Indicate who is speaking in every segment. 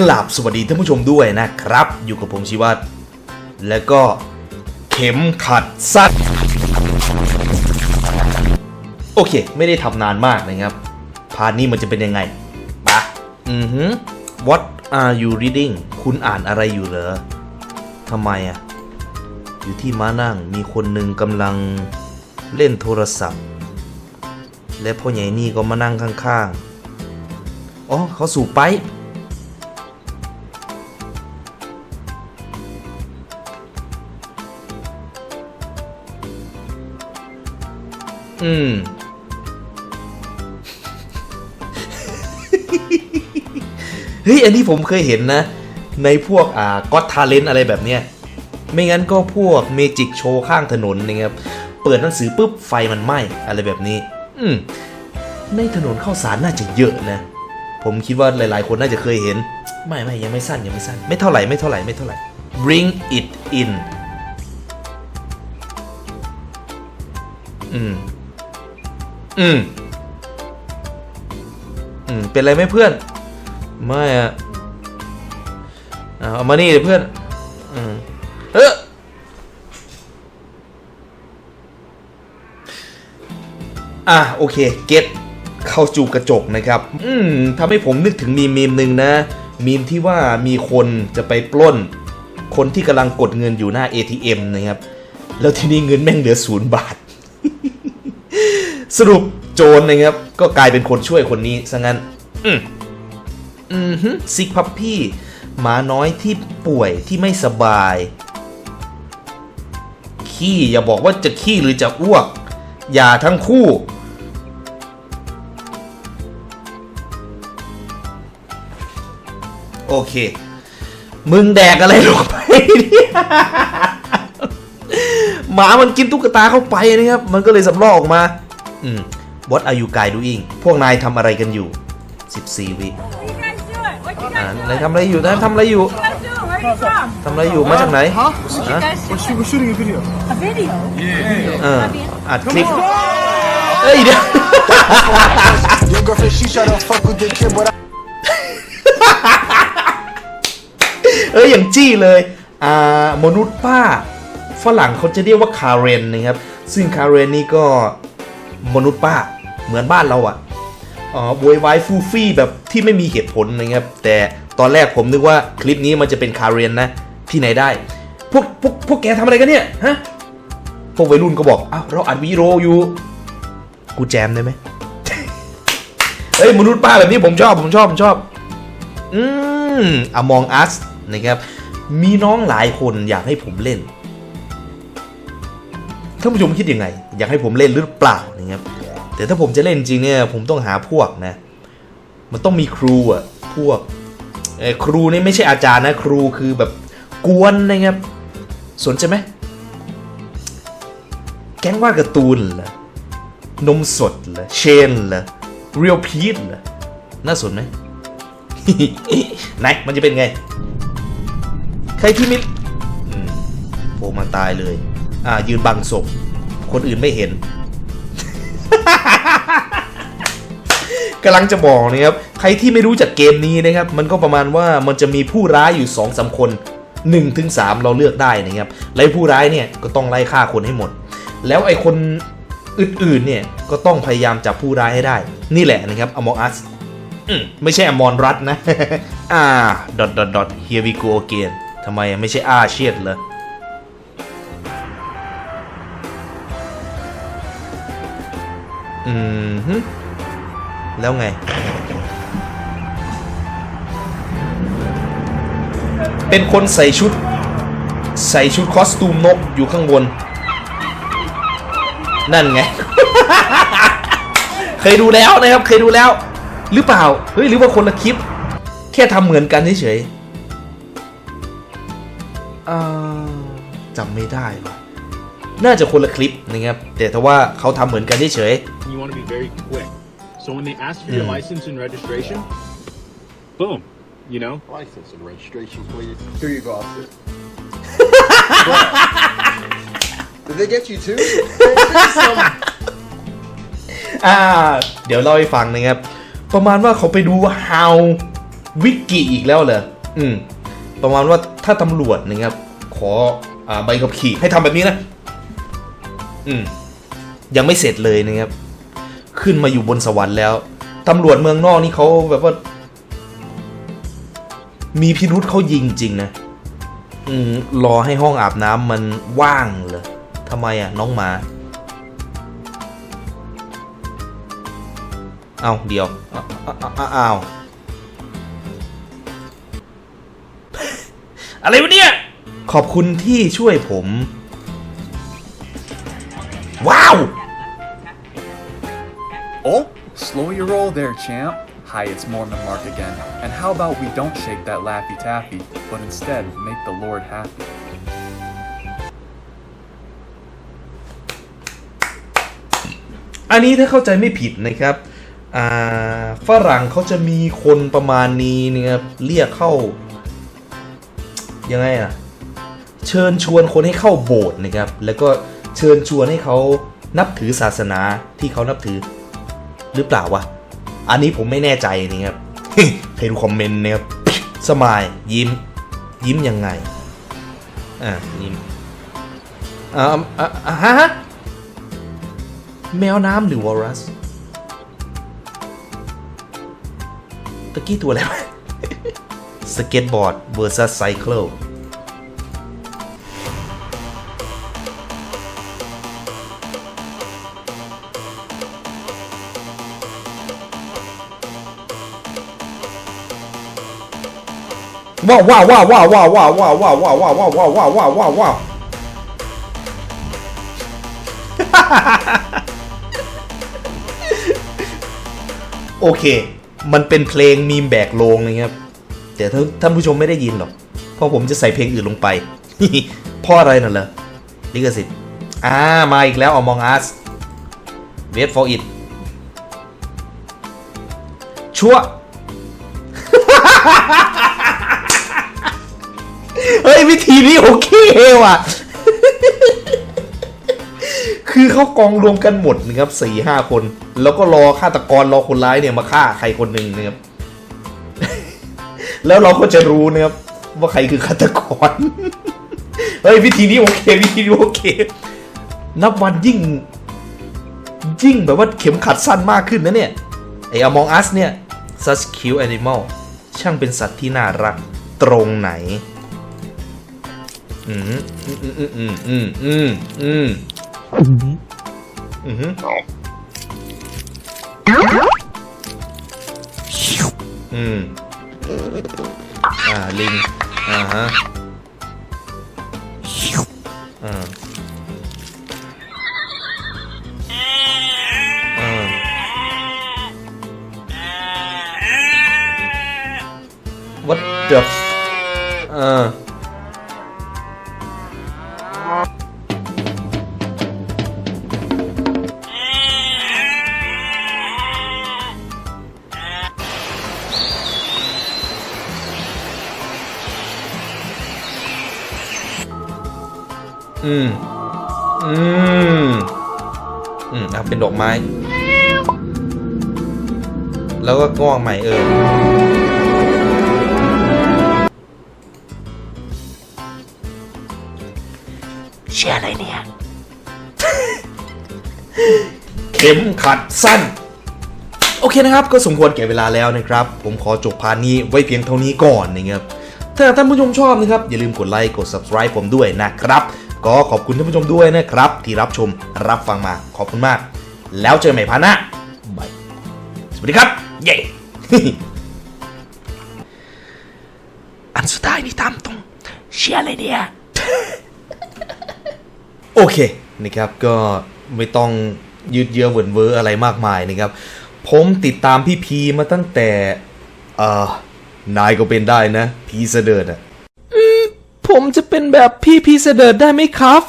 Speaker 1: กราบสวัสดีท่านผู้ชมด้วยนะครับ อยู่กับผมชิวัตรแล้วก็เข็มขัดสั้นโอเค ไม่ได้ทำนานมากนะครับ พาร์ทนี้มันจะเป็นยังไงปะอือฮึ What are you reading คุณอ่านอะไรอยู่เหรอทำไมอะ อยู่ที่ม้านั่งมีคนหนึ่งกำลังเล่นโทรศัพท์ และพ่อใหญ่นี่ก็มานั่งข้างๆ อ๋อเขาสูบไป อืม เฮ้ย อันนี้ผมเคยเห็นนะ ในพวกอ่าก็ทาเลนอะไรแบบเนี้ย ไม่งั้นก็พวกเมจิกโชว์ข้างถนนนะครับ เปิดหนังสือปุ๊บไฟมันไหม้อะไรแบบนี้ อืม ในถนนข้าวสารน่าจะเยอะนะ ผมคิดว่าหลายๆ คนน่าจะเคยเห็น ไม่ไม่ยังไม่สั้นยังไม่สั้น ไม่เท่าไหร่ไม่เท่าไหร่ไม่เท่าไหร่ bring it in อืม อืม อืม เป็นไรไหมเพื่อน ไม่อะอ่าเอามานี่เลยเพื่อน อืม เอออะโอเค เก็ตเข้าจูกระจกนะครับ อืมทำให้ผมนึกถึงมีมมีมหนึ่งนะ มีมที่ว่ามีคนจะไปปล้น คนที่กำลังกดเงินอยู่หน้า ATM นะครับ แล้วทีนี้เงินแม่งเหลือศูนย์บาท สรุปโจรนะครับ ก็กลายเป็นคนช่วยคนนี้ซะงั้น อืมอืมฮึซิกพับพี่หมาน้อยที่ป่วยที่ไม่สบาย ขี้อย่าบอกว่าจะขี้หรือจะอ้วก อย่าทั้งคู่ โอเค มึงแดกอะไรลงไปเนี่ยหมามันกินตุ๊กตาเข้าไปนะครับ มันก็เลยสำลอกออกมา อืม What are you guys doing พวกนายทำอะไรกันอยู่ 14 วิ
Speaker 2: What you guys doing? What you
Speaker 1: อ่า
Speaker 2: guys
Speaker 1: นาย
Speaker 2: doing?
Speaker 1: ทำอะไรอยู่นายทำอะไรอยู่
Speaker 2: What you guys doing? Where are you from?
Speaker 1: ทำอะไรอยู่ มาจากไหน
Speaker 3: Huh?
Speaker 2: What you
Speaker 1: Huh?
Speaker 2: guys
Speaker 3: We're,
Speaker 2: doing?
Speaker 3: shoot, we're shooting a video.
Speaker 2: A video?
Speaker 1: เอออัดคลิปเอ้ยเดี๋ยว
Speaker 3: Your girlfriend, she try to fuck with the kid, but I
Speaker 1: เอ้ยอย่างจี้เลยอ่ามนุษย์ป้าฝรั่งเขาจะเรียกว่าคาเรนนะครับ ซึ่งคาเรนนี่ก็ มนุษย์ป้าเหมือนบ้านเราอะ่ะอ๋อโวยวายฟูฟี่แบบที่ไม่มีเหตุผลนะครับ แต่ตอนแรกผมนึกว่าคลิปนี้มันจะเป็นคาเรียนนะ ที่ไหนได้ พวกพวกพวกแกทำอะไรกันเนี่ย ฮะ พวกวัยรุ่นก็บอกอ้าวเราอัดวีโออยู่ กูแจมได้ไหมเฮ้ยมนุษย์ป้าแบบนี้ผมชอบผมชอบผมชอบ อืม Among Us นะครับ มีน้องหลายคนอยากให้ผมเล่น ท่านผู้ชมคิดยังไง อยากให้ผมเล่นหรือเปล่านะครับแต่ถ้าผมจะเล่นจริงเนี่ยผมต้องหาพวกนะ มันต้องมีครูอะพวกเออครูนี่ไม่ใช่อาจารย์นะครูคือแบบกวนนะครับสนใจไหมแก๊งวาดการ์ตูนเหรอนมสดเหรอเชนเหรอเรียลพีทเหรอน่าสนไหมไหนมันจะเป็นไง ใครที่มิอืมโผล่มาตายเลย ยืนบังศพ คนอื่นไม่เห็นกำลังจะบอกนะครับใครที่ไม่รู้จักเกมนี้นะครับมันก็ประมาณว่ามันจะมีผู้ร้ายอยู่2อสาคน1ถึง3เราเลือกได้นะครับและผู้ร้ายเนี่ยก็ต้องไล่ฆ่าคนให้หมด แล้วไอ้คนอื่นๆเนี่ยก็ต้องพยายามจับผู้ร้ายให้ได้ นี่แหละนะครับ Among Us อืมไม่ใช่อมรรัตน์นะ อ่า ดอทดอทดอท here we go again ทำไมไม่ใช่อาเชียดเหรอ อืมฮึแล้วไง เป็นคนใส่ชุด ใส่ชุดคอสตูมนกอยู่ข้างบน นั่นไง เคยดูแล้วนะครับ เคยดูแล้ว หรือเปล่า เฮ้ย หรือว่าคนละคลิป แค่ทำเหมือนกันเฉยๆอ่าจำไม่ได้ว่ะ น่าจะคนละคลิปนะครับแต่ถ้าว่าเขาทำเหมือนกันเฉย
Speaker 4: you want to be very quick. So when they ask for your
Speaker 1: Mm.
Speaker 4: license and registration, boom, you know,
Speaker 5: license and registration for you. Here you go, officer. Did they get you too?
Speaker 1: ๆอ่าเดี๋ยวเล่าให้ฟังนะครับ ประมาณว่าเขาไปดูว่า how วิกกี้อีกแล้วเหรออืมประมาณว่าถ้าตำรวจนะครับ ขออ่าใบขับขี่ให้ทำแบบนี้นะอืม ยังไม่เสร็จเลยนะครับ ขึ้นมาอยู่บนสวรรค์แล้วตำรวจเมืองนอกนี่เขาแบบว่า มีพิรุษเขายิงจริงนะอืมรอให้ห้องอาบน้ำมันว่างเลยทำไมอะ น้องหมา เอาเดี๋ยวอ้าวอ้าวอ้าวอ้าวอะไรวะเนี่ย ขอบคุณที่ช่วยผม
Speaker 6: slow your roll there, champ. Hi, it's Mormon Mark again. And how about we don't shake that Laffy Taffy, but instead make the Lord happy?
Speaker 1: อันนี้ถ้าเข้าใจไม่ผิดนะครับฝรั่งเขาจะมีคนประมาณนี้นะครับเรียกเข้า ยังไงอะเชิญชวนคนให้เข้าโบสถ์นะครับ แล้วก็เชิญชวนให้เขานับถือศาสนาที่เขานับถือ หรือเปล่าวะ อันนี้ผมไม่แน่ใจนะครับใครดูคอมเมนต์นะครับสมายยิ้ม ยิ้มยังไง อ่ายิ้มอ่าอ่าอ่าฮะแมวน้ำหรือวอรัสตะกี้ตัวอะไรวะสเก็ตบอร์ด versus ไซเคิล ว้าวว้าวว้าวว้าวว้าวว้าวว้าวว้าวว้าวว้าวว้าวว้าวว้าวว้าวว้าวว้าวโอเค มันเป็นเพลงมีมแบกโลงนะครับ แต่ท่านท่านผู้ชมไม่ได้ยินหรอก เพราะผมจะใส่เพลงอื่นลงไปพราะอะไรน่ะเหรอลิขสิทธิ์อ่า มาอีกแล้ว Among Us Wait for it ชั่ว ฮ้ยวิธีนี้โอเคว่ะ คือเขากองรวมกันหมดนะครับสี่ห้าคน แล้วก็รอฆาตกรรอคนร้ายเนี่ยมาฆ่าใครคนหนึ่งนะครับ แล้วเราก็จะรู้นะครับว่าใครคือฆาตกร เฮ้ยวิธีนี้โอเควิธีนี้โอเค นับวันยิ่ง ยิ่งแบบว่าเข็มขัดสั้นมากขึ้นนะเนี่ย ไอ้ Among Us เนี่ย such cute animal ช่างเป็นสัตว์ที่น่ารักตรงไหน อืมอืมอืมอืมอืมอืมอืมอือฮึอืมอ่าลิงอ่าฮะอ่าอ่า what the อ่า อืม อืม อืมอะเป็นดอกไม้ แล้วก็งอกใหม่เออเชื่ออะไรเนี่ย เข็มขัดสั้น โอเคนะครับ ก็สมควรแก่เวลาแล้วนะครับ ผมขอจบพาร์ทนี้ไว้เพียงเท่านี้ก่อนนะครับถ้าท่านผู้ชมชอบนะครับ อย่าลืมกดไลค์ กด subscribe ผมด้วยนะครับ ก็ขอบคุณท่านผู้ชมด้วยนะครับ ที่รับชมรับฟังมาขอบคุณมาก แล้วเจอกันใหม่พาร์ทหน้าบายสวัสดีครับ เย้อันสุดท้ายนี่ตามตรงเชียร์เลยเนี่ยโอเคนะครับก็ไม่ต้องยืดเยื้อเหวินเวอร์อะไรมากมายนะครับ ผมติดตามพี่พีมาตั้งแต่เอ่อนายก็เป็นได้นะ พีเสดิร์ดอะ ผมจะเป็นแบบพี่พีเสดิร์ดได้ไหมครับ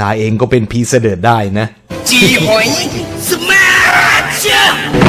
Speaker 1: นายเองก็เป็นพีเสดิร์ดได้นะ
Speaker 7: จีหอยสมาร์ท